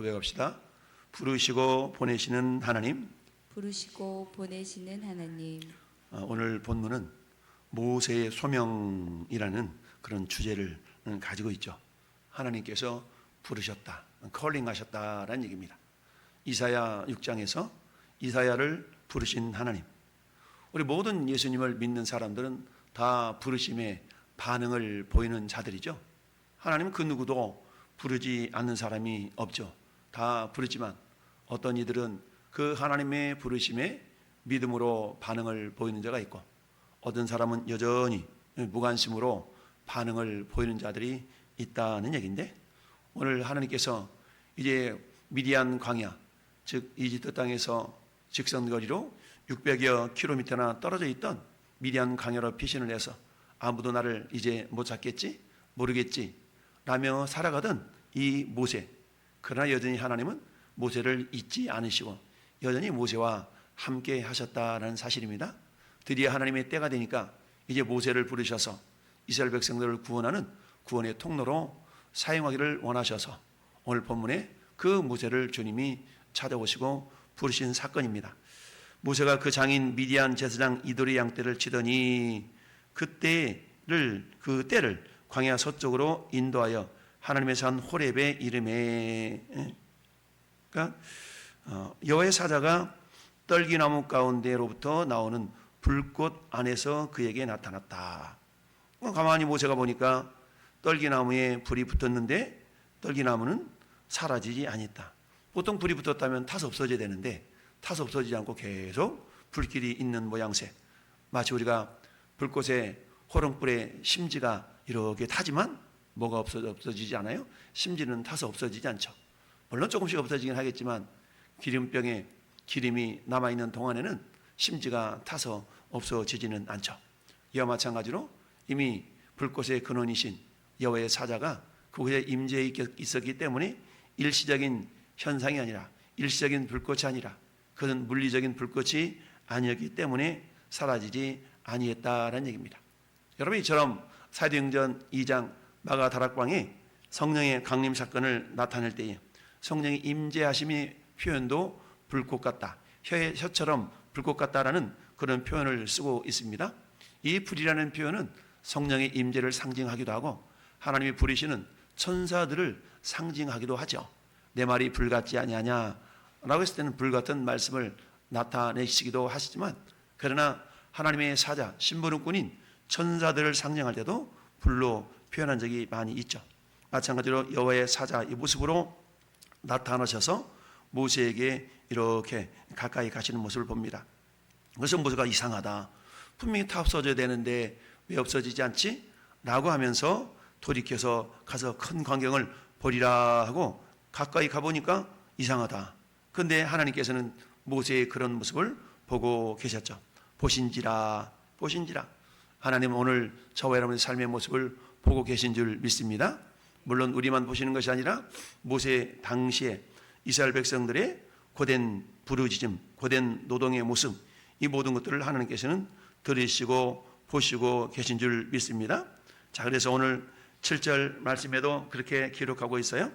고백합시다. 부르시고 보내시는 하나님. 부르시고 보내시는 하나님 어, 오늘 본문은 모세의 소명이라는 그런 주제를 가지고 있죠. 하나님께서 부르셨다, 컬링하셨다라는 얘기입니다. 이사야 6장에서 이사야를 부르신 하나님. 우리 모든 예수님을 믿는 사람들은 다 부르심에 반응을 보이는 자들이죠. 하나님은 그 누구도 부르지 않는 사람이 없죠. 다 부르지만 어떤 이들은 그 하나님의 부르심에 믿음으로 반응을 보이는 자가 있고 어떤 사람은 여전히 무관심으로 반응을 보이는 자들이 있다는 얘기인데 오늘 하나님께서 이제 미디안 광야 즉 이집트 땅에서 직선거리로 600여 킬로미터나 떨어져 있던 미디안 광야로 피신을 해서 아무도 나를 이제 못 찾겠지 모르겠지 라며 살아가던 이 모세 그러나 여전히 하나님은 모세를 잊지 않으시고 여전히 모세와 함께 하셨다는 사실입니다. 드디어 하나님의 때가 되니까 이제 모세를 부르셔서 이스라엘 백성들을 구원하는 구원의 통로로 사용하기를 원하셔서 오늘 본문에 그 모세를 주님이 찾아오시고 부르신 사건입니다. 모세가 그 장인 미디안 제사장 이도리 양떼를 치더니 그때를 그 때를 광야 서쪽으로 인도하여 하나님의 산 호렙의 이름에 그러니까 어, 여호와의 사자가 떨기나무 가운데로부터 나오는 불꽃 안에서 그에게 나타났다. 어, 가만히 모세가 보니까 떨기나무에 불이 붙었는데 떨기나무는 사라지지 않았다. 보통 불이 붙었다면 타서 없어져야 되는데 타서 없어지지 않고 계속 불길이 있는 모양새. 마치 우리가 불꽃에 호롱불에 심지가 이렇게 타지만 뭐가 없어져 없어지지 않아요? 심지는 타서 없어지지 않죠. 물론 조금씩 없어지긴 하겠지만 기름병에 기름이 남아 있는 동안에는 심지가 타서 없어지지는 않죠. 이와 마찬가지로 이미 불꽃의 근원이신 여호와의 사자가 그곳에 임재해 있었기 때문에 일시적인 현상이 아니라 일시적인 불꽃이 아니라 그는 물리적인 불꽃이 아니었기 때문에 사라지지 아니했다라는 얘기입니다. 여러분 이처럼 사도행전 2장 마가 다락방에 성령의 강림 사건을 나타낼 때에 성령의 임재하심의 표현도 불꽃 같다. 혀의 혀처럼 불꽃 같다라는 그런 표현을 쓰고 있습니다. 이 불이라는 표현은 성령의 임재를 상징하기도 하고 하나님이 부리시는 천사들을 상징하기도 하죠. 내 말이 불 같지 아니하냐 라고 했을 때는 불 같은 말씀을 나타내시기도 하시지만 그러나 하나님의 사자 신부름꾼인 천사들을 상징할 때도 불로 표현한 적이 많이 있죠. 마찬가지로 여호와의 사자 이 모습으로 나타나셔서 모세에게 이렇게 가까이 가시는 모습을 봅니다. 그래서 모세가 이상하다. 분명히 다 없어져야 되는데 왜 없어지지 않지? 라고 하면서 돌이켜서 가서 큰 광경을 보리라 하고 가까이 가보니까 이상하다. 근데 하나님께서는 모세의 그런 모습을 보고 계셨죠. 보신지라, 보신지라. 하나님 오늘 저와 여러분의 삶의 모습을 보고 계신 줄 믿습니다. 물론 우리만 보시는 것이 아니라 모세 당시에 이스라엘 백성들의 고된 부르짖음, 고된 노동의 모습, 이 모든 것들을 하나님께서는 들으시고 보시고 계신 줄 믿습니다. 자, 그래서 오늘 7절 말씀에도 그렇게 기록하고 있어요.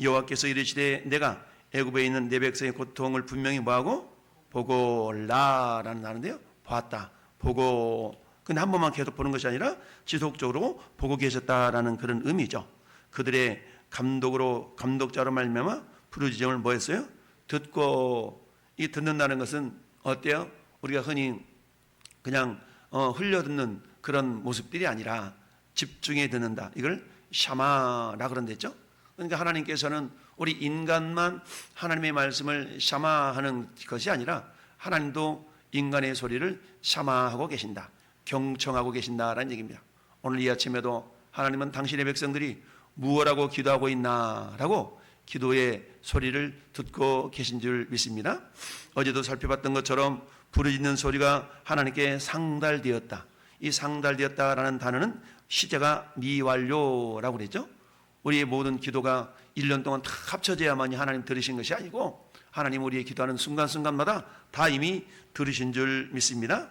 여호와께서 이르시되 내가 애굽에 있는 내 백성의 고통을 분명히 뭐하고 보고라라는 하는데요. 봤다. 보고 근데 한 번만 계속 보는 것이 아니라 지속적으로 보고 계셨다라는 그런 의미죠. 그들의 감독으로 감독자로 말미암아 부르짖음을 뭐했어요? 듣고 이 듣는다는 것은 어때요? 우리가 흔히 그냥 어, 흘려 듣는 그런 모습들이 아니라 집중해 듣는다. 이걸 샤마라 그런댔죠. 그러니까 하나님께서는 우리 인간만 하나님의 말씀을 샤마하는 것이 아니라 하나님도 인간의 소리를 샤마하고 계신다. 경청하고 계신다라는 얘기입니다. 오늘 이 아침에도 하나님은 당신의 백성들이 무엇하고 기도하고 있나라고 기도의 소리를 듣고 계신 줄 믿습니다. 어제도 살펴봤던 것처럼 부르짖는 소리가 하나님께 상달되었다. 이 상달되었다라는 단어는 시제가 미완료라고 그랬죠. 우리의 모든 기도가 1년 동안 다 합쳐져야만이 하나님 들으신 것이 아니고 하나님 우리의 기도하는 순간순간마다 다 이미 들으신 줄 믿습니다.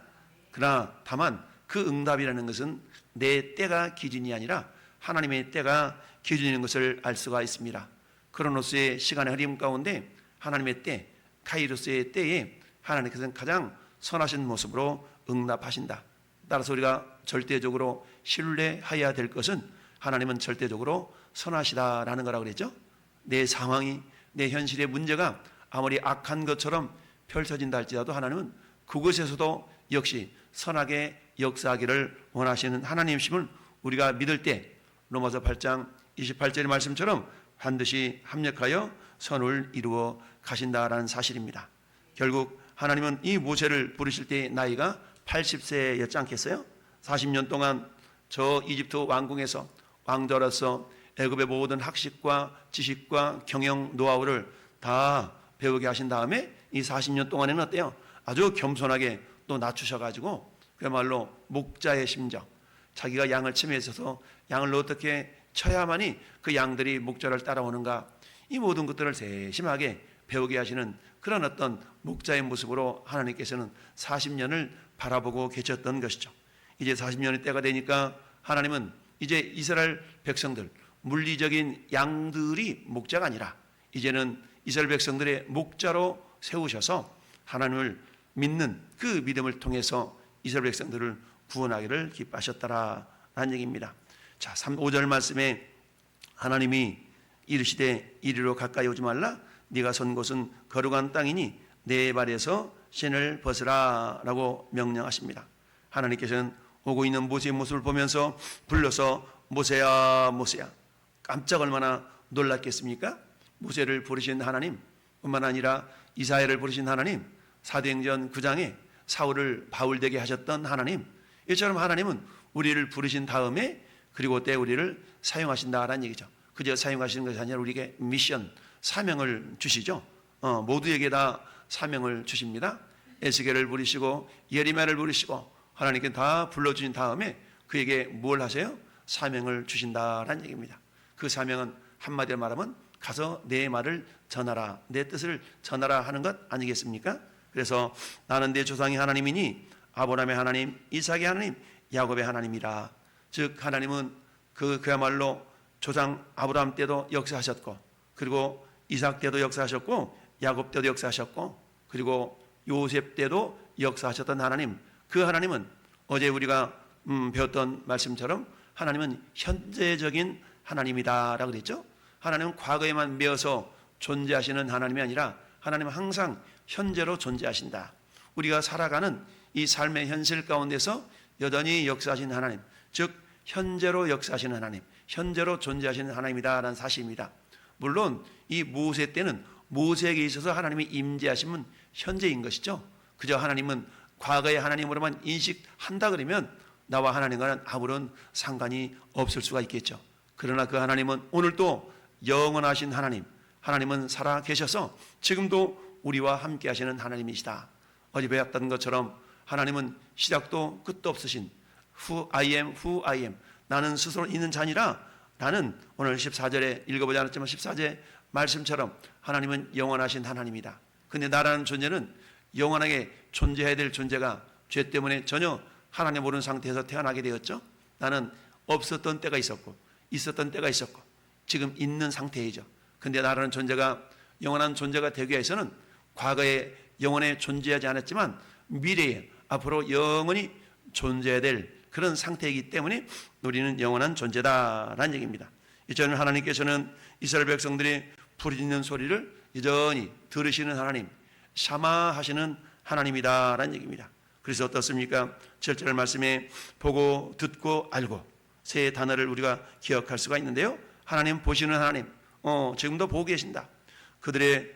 그러나 다만 그 응답이라는 것은 내 때가 기준이 아니라 하나님의 때가 기준인 것을 알 수가 있습니다. 크로노스의 시간의 흐림 가운데 하나님의 때, 카이로스의 때에 하나님께서는 가장 선하신 모습으로 응답하신다. 따라서 우리가 절대적으로 신뢰해야 될 것은 하나님은 절대적으로 선하시다라는 거라고 그랬죠. 내 상황이 내 현실의 문제가 아무리 악한 것처럼 펼쳐진다 할지라도 하나님은 그곳에서도 역시 선하게 역사하기를 원하시는 하나님심을 우리가 믿을 때 로마서 8장 28절의 말씀처럼 반드시 합력하여 선을 이루어 가신다라는 사실입니다. 결국 하나님은 이 모세를 부르실 때 나이가 80세였지 않겠어요? 40년 동안 저 이집트 왕궁에서 왕자로서 애굽의 모든 학식과 지식과 경영 노하우를 다 배우게 하신 다음에 이 40년 동안에는 어때요? 아주 겸손하게 또 낮추셔가지고 그야말로 목자의 심정, 자기가 양을 침해 있어서 양을 어떻게 쳐야만이 그 양들이 목자를 따라오는가 이 모든 것들을 세심하게 배우게 하시는 그런 어떤 목자의 모습으로 하나님께서는 40년을 바라보고 계셨던 것이죠. 이제 40년의 때가 되니까 하나님은 이제 이스라엘 백성들 물리적인 양들이 목자가 아니라 이제는 이스라엘 백성들의 목자로 세우셔서 하나님을 믿는 그 믿음을 통해서 이스라엘 백성들을 구원하기를 기뻐하셨다라는 얘기입니다. 자, 3, 5절 말씀에 하나님이 이르시되 이리로 가까이 오지 말라 네가 선 곳은 거룩한 땅이니 내 발에서 신을 벗으라라고 명령하십니다. 하나님께서는 오고 있는 모세의 모습을 보면서 불러서 모세야 모세야 깜짝 얼마나 놀랐겠습니까? 모세를 부르신 하나님 뿐만 아니라 이사야를 부르신 하나님 사도행전 9장에 사울을 바울되게 하셨던 하나님 이처럼 하나님은 우리를 부르신 다음에 그리고 때 우리를 사용하신다라는 얘기죠. 그저 사용하시는 것이 아니라 우리에게 미션 사명을 주시죠. 어, 모두에게 다 사명을 주십니다. 에스겔을 부르시고 예리마를 부르시고 하나님께 다 불러주신 다음에 그에게 뭘 하세요? 사명을 주신다라는 얘기입니다. 그 사명은 한마디로 말하면 가서 내 말을 전하라, 내 뜻을 전하라 하는 것 아니겠습니까? 그래서 나는 내 조상의 하나님이니 아브라함의 하나님, 이삭의 하나님, 야곱의 하나님이라. 즉 하나님은 그 그야말로 조상 아브라함 때도 역사하셨고 그리고 이삭 때도 역사하셨고 야곱 때도 역사하셨고 그리고 요셉 때도 역사하셨던 하나님 그 하나님은 어제 우리가 음, 배웠던 말씀처럼 하나님은 현재적인 하나님이다라고 그랬죠. 하나님은 과거에만 매어서 존재하시는 하나님이 아니라 하나님은 항상 현재로 존재하신다. 우리가 살아가는 이 삶의 현실 가운데서 여전히 역사하신 하나님, 즉 현재로 역사하시는 하나님, 현재로 존재하시는 하나님이다라는 사실입니다. 물론 이 모세 때는 모세에게 있어서 하나님이 임재하심은 현재인 것이죠. 그저 하나님은 과거의 하나님으로만 인식한다 그러면 나와 하나님과는 아무런 상관이 없을 수가 있겠죠. 그러나 그 하나님은 오늘도 영원하신 하나님, 하나님은 살아 계셔서 지금도 우리와 함께 하시는 하나님이시다. 어제 배웠던 것처럼 하나님은 시작도 끝도 없으신 who I am, who I am. 나는 스스로 있는 자니라 나는 오늘 14절에 읽어보지 않았지만 14절 말씀처럼 하나님은 영원하신 하나님이다. 근데 나라는 존재는 영원하게 존재해야 될 존재가 죄 때문에 전혀 하나님 모르는 상태에서 태어나게 되었죠. 나는 없었던 때가 있었고 있었던 때가 있었고 지금 있는 상태이죠. 근데 나라는 존재가 영원한 존재가 되기 위해서는 과거에 영원에 존재하지 않았지만 미래에 앞으로 영원히 존재해야 될 그런 상태이기 때문에 우리는 영원한 존재다라는 얘기입니다. 이전에 하나님께서는 이스라엘 백성들이 부르짖는 소리를 여전히 들으시는 하나님, 샤마하시는 하나님이다라는 얘기입니다. 그래서 어떻습니까? 7절 말씀에 보고 듣고 알고 세 단어를 우리가 기억할 수가 있는데요. 하나님 보시는 하나님, 어, 지금도 보고 계신다. 그들의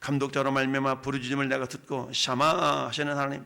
감독자로 말미암아 부르짖음을 내가 듣고 샤마 하시는 하나님.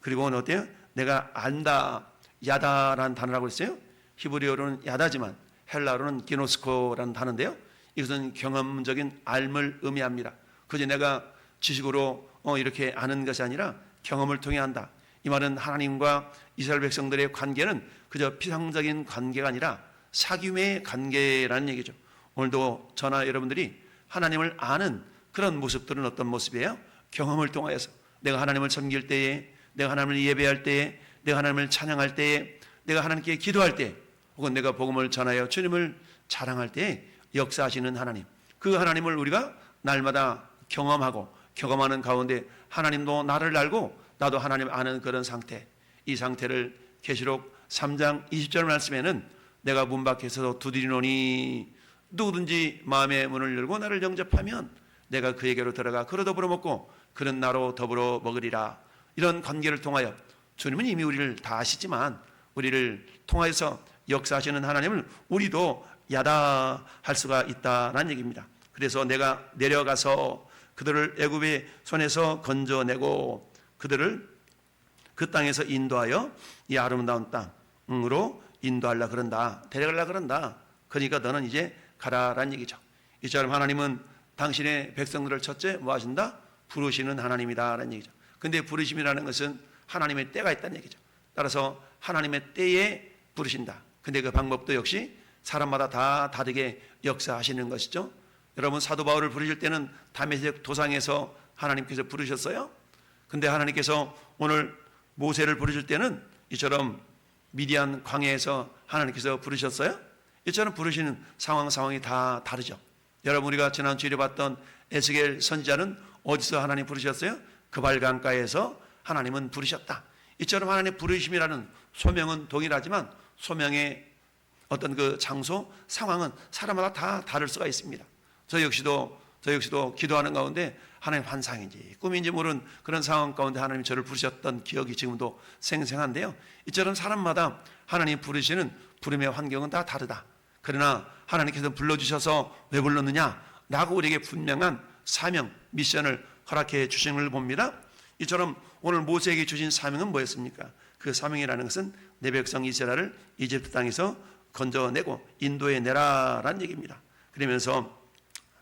그리고 어때요? 내가 안다, 야다라는 단어라고 했어요. 히브리어로는 야다지만 헬라어로는 기노스코라는 단어인데요. 이것은 경험적인 알을 의미합니다. 그저 내가 지식으로 어, 이렇게 아는 것이 아니라 경험을 통해 한다. 이 말은 하나님과 이스라엘 백성들의 관계는 그저 피상적인 관계가 아니라 사귐의 관계라는 얘기죠. 오늘도 저나 여러분들이 하나님을 아는 그런 모습들은 어떤 모습이에요? 경험을 통하여서 내가 하나님을 섬길 때에 내가 하나님을 예배할 때에 내가 하나님을 찬양할 때에 내가 하나님께 기도할 때 혹은 내가 복음을 전하여 주님을 자랑할 때에 역사하시는 하나님 그 하나님을 우리가 날마다 경험하고 경험하는 가운데 하나님도 나를 알고 나도 하나님 아는 그런 상태. 이 상태를 계시록 3장 20절 말씀에는 내가 문 밖에서 두드리노니 누구든지 마음의 문을 열고 나를 영접하면 내가 그에게로 들어가 그로 더불어 먹고 그는 나로 더불어 먹으리라. 이런 관계를 통하여 주님은 이미 우리를 다 아시지만 우리를 통하여서 역사하시는 하나님을 우리도 야다할 수가 있다라는 얘기입니다. 그래서 내가 내려가서 그들을 애굽의 손에서 건져내고 그들을 그 땅에서 인도하여 이 아름다운 땅으로 인도하려 그런다. 데려가려 그런다. 그러니까 너는 이제 가라라는 얘기죠. 이처럼 하나님은 당신의 백성들을 첫째 뭐 하신다? 부르시는 하나님이다라는 얘기죠. 근데 부르심이라는 것은 하나님의 때가 있다는 얘기죠. 따라서 하나님의 때에 부르신다. 근데 그 방법도 역시 사람마다 다 다르게 역사하시는 것이죠. 여러분 사도 바울을 부르실 때는 다메섹 도상에서 하나님께서 부르셨어요. 근데 하나님께서 오늘 모세를 부르실 때는 이처럼 미디안 광야에서 하나님께서 부르셨어요. 이처럼 부르시는 상황 상황이 다 다르죠. 여러분 우리가 지난 주일에 봤던 에스겔 선지자는 어디서 하나님 부르셨어요? 그발 강가에서 하나님은 부르셨다. 이처럼 하나님 부르심이라는 소명은 동일하지만 소명의 어떤 그 장소, 상황은 사람마다 다 다를 수가 있습니다. 저 역시도 저 역시도 기도하는 가운데 하나님 환상인지 꿈인지 모르는 그런 상황 가운데 하나님이 저를 부르셨던 기억이 지금도 생생한데요. 이처럼 사람마다 하나님 부르시는 부름의 환경은 다 다르다. 그러나 하나님께서 불러주셔서 왜 불렀느냐? 라고 우리에게 분명한 사명, 미션을 허락해 주신 걸 봅니다. 이처럼 오늘 모세에게 주신 사명은 뭐였습니까? 그 사명이라는 것은 내 백성 이스라엘을 이집트 땅에서 건져내고 인도에 내라라는 얘기입니다. 그러면서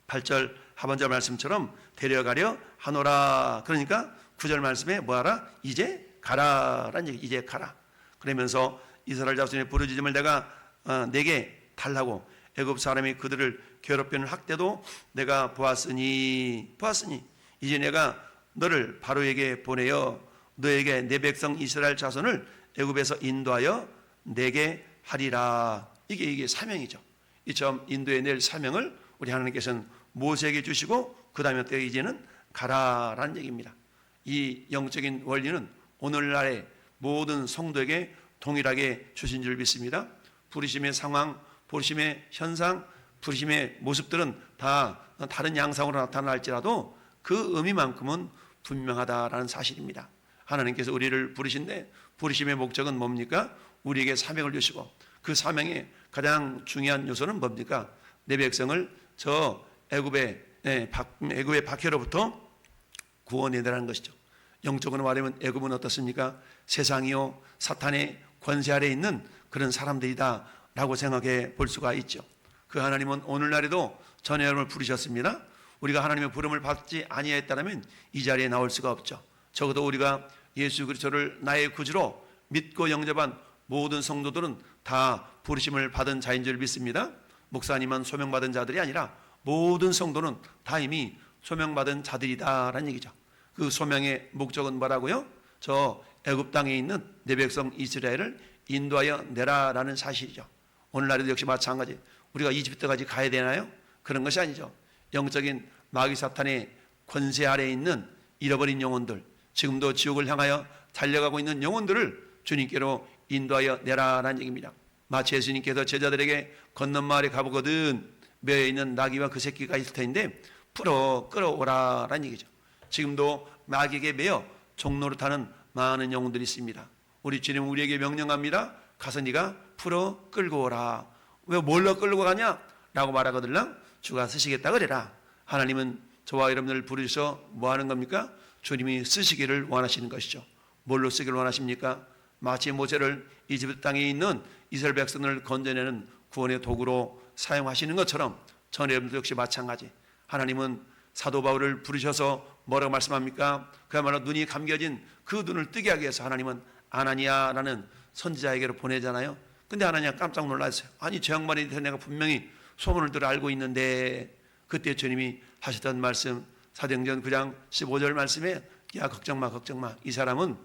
8절 하반절 말씀처럼 데려가려 하노라. 그러니까 9절 말씀에 뭐하라? 이제 가라라는 얘기. 이제 가라. 그러면서 이스라엘 자손의 부르짖음을 내가 어, 내게 달라고 애굽 사람이 그들을 괴롭히는 학대도 내가 보았으니 보았으니 이제 내가 너를 바로에게 보내어 너에게 내 백성 이스라엘 자손을 애굽에서 인도하여 내게 하리라. 이게 이게 사명이죠. 이처럼 인도에 낼 사명을 우리 하나님께서는 모세에게 주시고 그 다음에 때 이제는 가라라는 얘기입니다. 이 영적인 원리는 오늘날의 모든 성도에게 동일하게 주신 줄 믿습니다. 부르심의 상황, 부르심의 현상, 부르심의 모습들은 다 다른 양상으로 나타날지라도 그 의미만큼은 분명하다라는 사실입니다. 하나님께서 우리를 부르신데 부르심의 목적은 뭡니까? 우리에게 사명을 주시고 그 사명의 가장 중요한 요소는 뭡니까? 내 백성을 저 애굽의 예, 박- 애굽의 박해로부터 구원해내라는 것이죠. 영적으로 말하면 애굽은 어떻습니까? 세상이요 사탄의 권세 아래 있는 그런 사람들이다 라고 생각해 볼 수가 있죠. 그 하나님은 오늘날에도 전에 여러분을 부르셨습니다. 우리가 하나님의 부름을 받지 아니했다면 이 자리에 나올 수가 없죠. 적어도 우리가 예수 그리스도를 나의 구주로 믿고 영접한 모든 성도들은 다 부르심을 받은 자인 줄 믿습니다. 목사님은 소명받은 자들이 아니라 모든 성도는 다 이미 소명받은 자들이다라는 얘기죠. 그 소명의 목적은 뭐라고요? 저 애굽 땅에 있는 내 백성 이스라엘을 인도하여 내라라는 사실이죠. 오늘날에도 역시 마찬가지. 우리가 이집트까지 가야 되나요? 그런 것이 아니죠. 영적인 마귀 사탄의 권세 아래에 있는 잃어버린 영혼들, 지금도 지옥을 향하여 달려가고 있는 영혼들을 주님께로 인도하여 내라라는 얘기입니다. 마치 예수님께서 제자들에게 건넌 마을에 가보거든 매여 있는 나귀와 그 새끼가 있을 텐데 풀어 끌어오라라는 얘기죠. 지금도 마귀에게 매여 종로를 타는 많은 영혼들이 있습니다. 우리 주님 우리에게 명령합니다. 가서 네가 풀어 끌고 오라. 왜 뭘로 끌고 가냐? 라고 말하거들랑 주가 쓰시겠다 그래라. 하나님은 저와 여러분을 부르셔서 뭐 하는 겁니까? 주님이 쓰시기를 원하시는 것이죠. 뭘로 쓰기를 원하십니까? 마치 모세를 이집트 땅에 있는 이스라엘 백성을 건져내는 구원의 도구로 사용하시는 것처럼 전 여러분도 역시 마찬가지. 하나님은 사도 바울을 부르셔서 뭐라고 말씀합니까? 그야말로 눈이 감겨진 그 눈을 뜨게 하기 위해서 하나님은 아나니아라는 선지자에게로 보내잖아요. 근데 아나니아 깜짝 놀랐어요. 아니 저 양반에 대해서 내가 분명히 소문을 들어 알고 있는데 그때 주님이 하셨던 말씀 사도행전 9장 15절 말씀에 야 걱정 마 걱정 마 이 사람은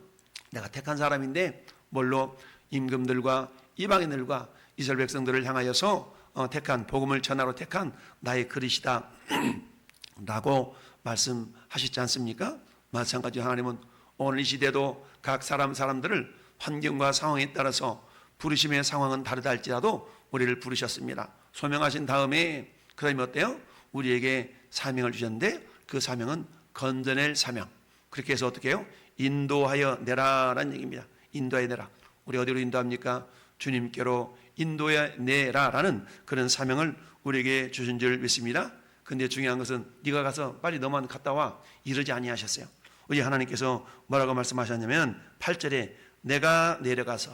내가 택한 사람인데 뭘로 임금들과 이방인들과 이스라엘 백성들을 향하여서 어, 택한 복음을 전하러 택한 나의 그릇이다. 라고 말씀하셨지 않습니까? 마찬가지로 하나님은 오늘 이 시대도 각 사람 사람들을 환경과 상황에 따라서 부르심의 상황은 다르다 할지라도 우리를 부르셨습니다. 소명하신 다음에 그다음에 어때요? 우리에게 사명을 주셨는데 그 사명은 건져낼 사명. 그렇게 해서 어떻게 해요? 인도하여 내라라는 얘기입니다. 인도하여 내라. 우리 어디로 인도합니까? 주님께로 인도해 내라라는 그런 사명을 우리에게 주신 줄 믿습니다. 근데 중요한 것은 네가 가서 빨리 너만 갔다 와 이러지 아니하셨어요. 우리 하나님께서 뭐라고 말씀하셨냐면 8절에 내가 내려가서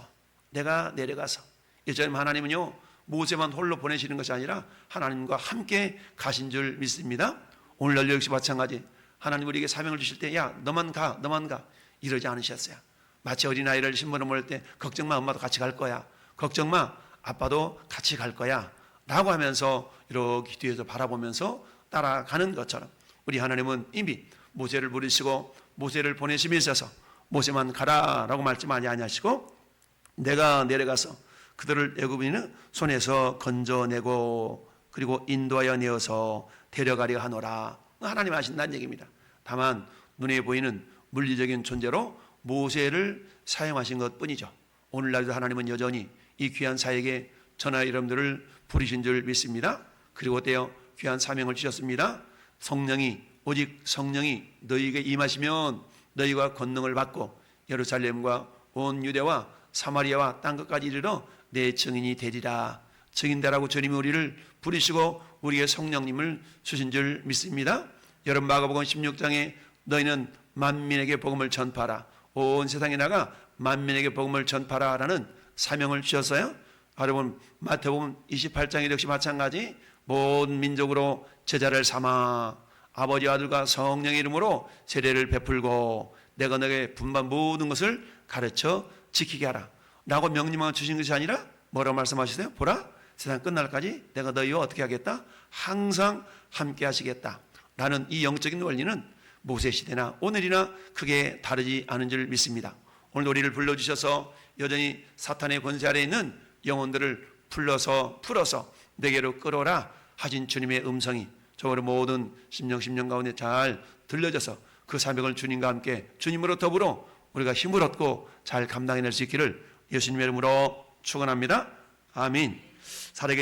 내가 내려가서 1절에 하나님은요 모세만 홀로 보내시는 것이 아니라 하나님과 함께 가신 줄 믿습니다. 오늘날 역시 마찬가지 하나님 우리에게 사명을 주실 때 야 너만 가 너만 가 이러지 않으셨어요. 마치 어린아이를 신부름 모을 때 걱정 마 엄마도 같이 갈 거야. 걱정 마 아빠도 같이 갈 거야. 라고 하면서 이렇게 뒤에서 바라보면서 따라가는 것처럼 우리 하나님은 이미 모세를 부르시고 모세를 보내심에 있어서 모세만 가라라고 말씀 많이 아니하시고 내가 내려가서 그들을 애굽인의 손에서 건져내고 그리고 인도하여 내어서 데려가려 하노라 하나님 하신다는 얘기입니다. 다만 눈에 보이는 물리적인 존재로 모세를 사용하신 것뿐이죠. 오늘날도 하나님은 여전히 이 귀한 사에게 전하 여러분들을 부르신 줄 믿습니다. 그리고 어때요? 귀한 사명을 주셨습니다. 성령이 오직 성령이 너희에게 임하시면 너희가 권능을 받고 예루살렘과 온 유대와 사마리아와 땅 끝까지 이르러 내 증인이 되리라. 증인되라고 주님이 우리를 부르시고 우리의 성령님을 주신 줄 믿습니다. 여러분 마가복음 16장에 너희는 만민에게 복음을 전파라. 온 세상에 나가 만민에게 복음을 전파라라는 사명을 주셨어요. 여러분 마태복음 28장에 역시 마찬가지 모든 민족으로 제자를 삼아 아버지 아들과 성령의 이름으로 세례를 베풀고 내가 너에게 분반 모든 것을 가르쳐 지키게 하라. 라고 명령만 주신 것이 아니라 뭐라고 말씀하시세요? 보라 세상 끝날까지 내가 너희와 어떻게 하겠다? 항상 함께 하시겠다. 라는 이 영적인 원리는 모세 시대나 오늘이나 크게 다르지 않은 줄 믿습니다. 오늘 우리를 불러주셔서 여전히 사탄의 권세 아래 있는 영혼들을 불러서 풀어서 내게로 끌어라 하신 주님의 음성이 저우리 모든 심령 심령 가운데 잘 들려져서 그 사명을 주님과 함께 주님으로 더불어 우리가 힘을 얻고 잘 감당해낼 수 있기를 예수님의 이름으로 축원합니다. 아멘. 사례